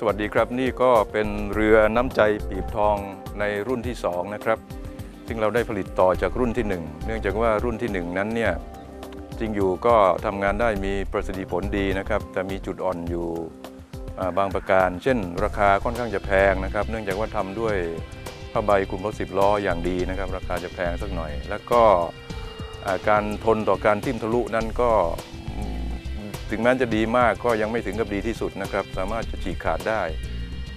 สวัสดีครับนี่ก็เป็นเรือน้ำใจปีบทองในรุ่นที่ 2 นะครับ ซึ่งเราได้ผลิตต่อจากรุ่นที่ 1 เนื่องจากว่ารุ่นที่ 1 นั้นเนี่ยจริงอยู่ก็ทำงานได้มีประสิทธิผลดีนะครับ แต่มีจุดอ่อนอยู่บางประการ เช่น ราคาค่อนข้างจะแพงนะครับ เนื่องจากว่าทำด้วยผ้าใบคุมรถสิบล้ออย่างดีนะครับ ราคาจะแพงสักหน่อย แล้วก็การทนต่อการทิ่มทะลุนั้นก็ ถึงแม้จะดีมากก็ยังไม่ถึงกับดีที่สุดนะครับ สามารถจะฉีกขาดได้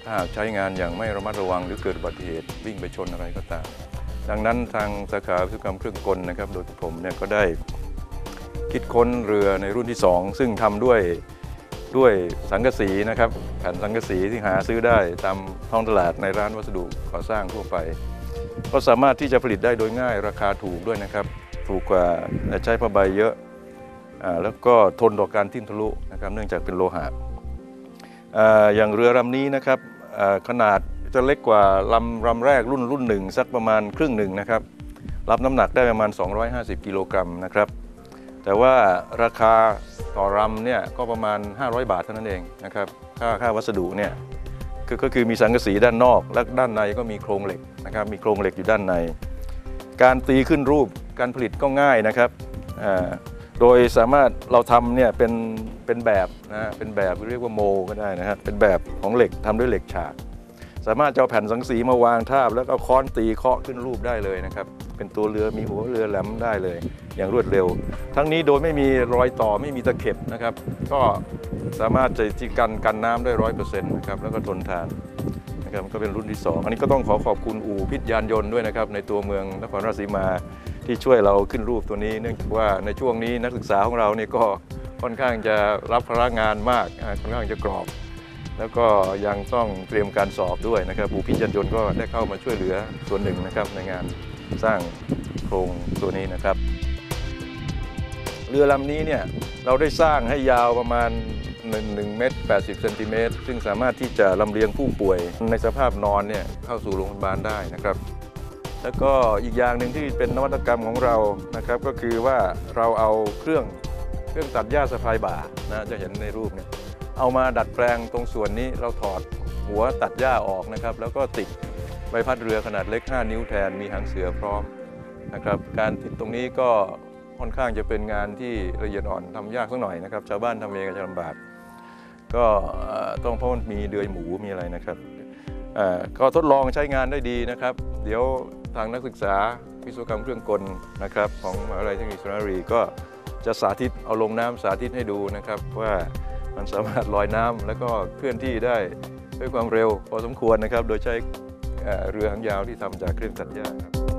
ถ้าหากใช้งานอย่างไม่ระมัดระวังหรือเกิดอุบัติเหตุวิ่งไปชนอะไรก็ตาม ดังนั้นทางสาขาวิศวกรรมเครื่องกลนะครับ โดยผมเนี่ยก็ได้คิดค้นเรือในรุ่นที่ 2 ซึ่งทำด้วยด้วยสังกะสีนะครับแผ่นสังกะสีที่หาซื้อได้ตามท้องตลาดในร้านวัสดุก่อสร้างทั่วไป ก็สามารถที่จะผลิตได้โดยง่ายราคาถูกด้วยนะครับ ถูกกว่าใช้ผ้าใบเยอะ แล้วก็ทนต่อการทิ่มทะลุนะครับเนื่องจากเป็นโลหะออย่างเรือลำนี้นะครับขนาดจะเล็กกว่าลำลำแรกรุ่นรุ่นหนึ่งสักประมาณครึ่งหนึ่งนะครับ รับน้ำหนักได้ประมาณ 250 กิโลกรัมนะครับ แต่ว่าราคาต่อลำเนี่ยก็ประมาณ 500 บาทเท่านั้นเองนะครับ ค่าค่าวัสดุเนี่ยก็ก็คือมีสังกะสีด้านนอก และด้านในก็มีโครงเหล็กนะครับ มีโครงเหล็กอยู่ด้านใน การตีขึ้นรูปการผลิตก็ง่ายนะครับอ่า โดยสามารถเราทำเนี่ยเป็นเป็นแบบนะเป็นแบบเรียกว่าโมก็ได้นะฮะเป็นแบบของเหล็กทำด้วยเหล็กฉาก สามารถเอาแผ่นสังสีมาวางทาบ แล้วก็เอาค้อนตีเคาะขึ้นรูปได้เลยนะครับเป็นตัวเรือมีหัวเรือแหลมได้เลย อย่างรวดเร็ว ทั้งนี้โดยไม่มีรอยต่อไม่มีตะเข็บนะครับ ก็สามารถจะที่กันกันน้ำได้ร้อยเปอร์เซ็นต์นะครับแล้วก็ทนทานนะครับก็เป็นรุ่นที่ 2 อันนี้ก็ต้องขอขอบคุณอู่พิษยานยนต์ด้วยนะครับในตัวเมืองนครราชสีมา ที่ช่วยเราขึ้นรูปตัวนี้ เนื่องจากว่าในช่วงนี้นักศึกษาของเราเนี่ยก็ค่อนข้างจะรับภาระงานมากค่อนข้างจะกรอบ แล้วก็ยังต้องเตรียมการสอบด้วยนะครับบูพิจันยนต์ก็ได้เข้ามาช่วยเหลือส่วนหนึ่งนะครับในงานสร้างโครงตัวนี้นะครับ เรือลำนี้เนี่ยเราได้สร้างให้ยาวประมาณ1 1เมตร80เซนติเมตรซึ่งสามารถที่จะลำเลียงผู้ป่วยในสภาพนอนเนี่ยเข้าสู่โรงพยาบาลได้นะครับ แล้วก็อีกอย่างหนึ่งที่เป็นนวัตกรรมของเรานะครับก็คือว่าเราเอาเครื่องเครื่องตัดหญ้าสะพายบ่านะจะเห็นในรูปเนี่ยเอามาดัดแปลงตรงส่วนนี้เราถอดหัวตัดหญ้าออกนะครับ แล้วก็ติดใบพัดเรือขนาดเล็ก 5 นิ้วแทนมีหางเสือพร้อมนะครับ การติดตรงนี้ก็ค่อนข้างจะเป็นงานที่ละเอียดอ่อนทำยากสักหน่อยนะครับ ชาวบ้านทำเองก็จะลำบาก ก็ต้องเพราะมันมีเดือยหมูมีอะไรนะครับ ก็ทดลองใช้งานได้ดีนะครับ เดี๋ยวทางนักศึกษาวิศวกรรมเครื่องกลนะครับของมหาวิทยาลัยเทคนิคสุนทรรีก็จะสาธิตเอาลงน้ำสาธิตให้ดูนะครับว่ามันสามารถลอยน้ำแล้วก็เคลื่อนที่ได้ด้วยความเร็วพอสมควรนะครับ โดยใช้เรือหางยาวที่ทำจากเครื่องตัดหญ้าครับ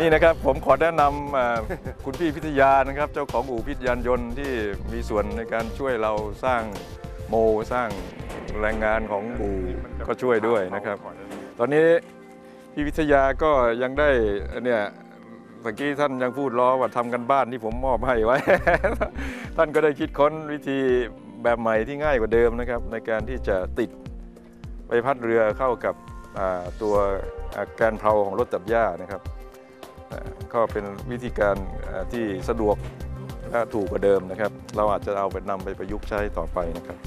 นี่นะครับผมขอแนะนำเอ่อคุณพี่พิทยานะครับ เจ้าของอู่พิทยานยนต์ที่มีส่วนในการช่วยเราสร้างโมสร้างแรงงานของอู่ก็ช่วยด้วยนะครับ ตอนนี้พี่วิทยาก็ยังได้เนี่ยเมื่อกี้ท่านยังพูดล้อว่าทำกันบ้านที่ผมมอบให้ไว้ ท่านก็ได้คิดค้นวิธีแบบใหม่ที่ง่ายกว่าเดิมนะครับ ในการที่จะติดใบพัดเรือเข้ากับอ่าตัวอ่าแกนเพลาของรถตัดหญ้านะครับอ่า ก็เป็นวิธีการอ่าที่สะดวกและถูกกว่าเดิมนะครับ เราอาจจะเอาไปนำไปประยุกต์ใช้ต่อไปนะครับ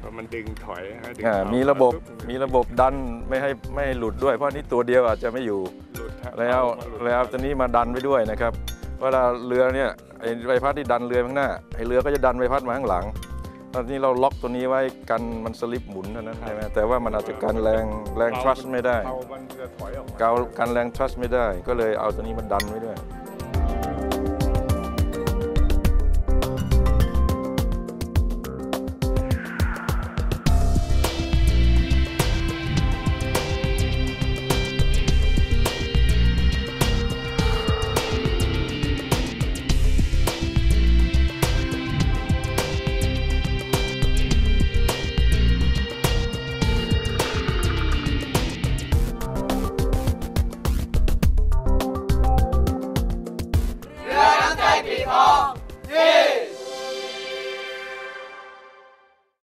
พอมันดึงถอยฮะดึงอ่าเข้ามีระบบปุ๊มีระบบดันไม่ให้ไม่ให้หลุดด้วย เพราะนี่ตัวเดียวอาจจะไม่อยู่หลุดฮะแล้วเอามาหลุดแล้วตอนนี้มาดันไปด้วยนะครับเวลาเรือเนี่ยไอ้ใบพัดที่ดันเรือข้างหน้าไอ้เรือก็จะดันใบพัดมาข้างหลัง ตอนนี้เราล็อกตัวนี้ไว้กันมันสลิปหมุนเท่านั้นใช่ไหมแต่ว่ามันอาจจะกันแรงแรง trust ไม่ได้เรามันจะถอยออกมา เกากันแรง trust ไม่ได้ ก็เลยเอาตัวนี้มาดันไว้ด้วยค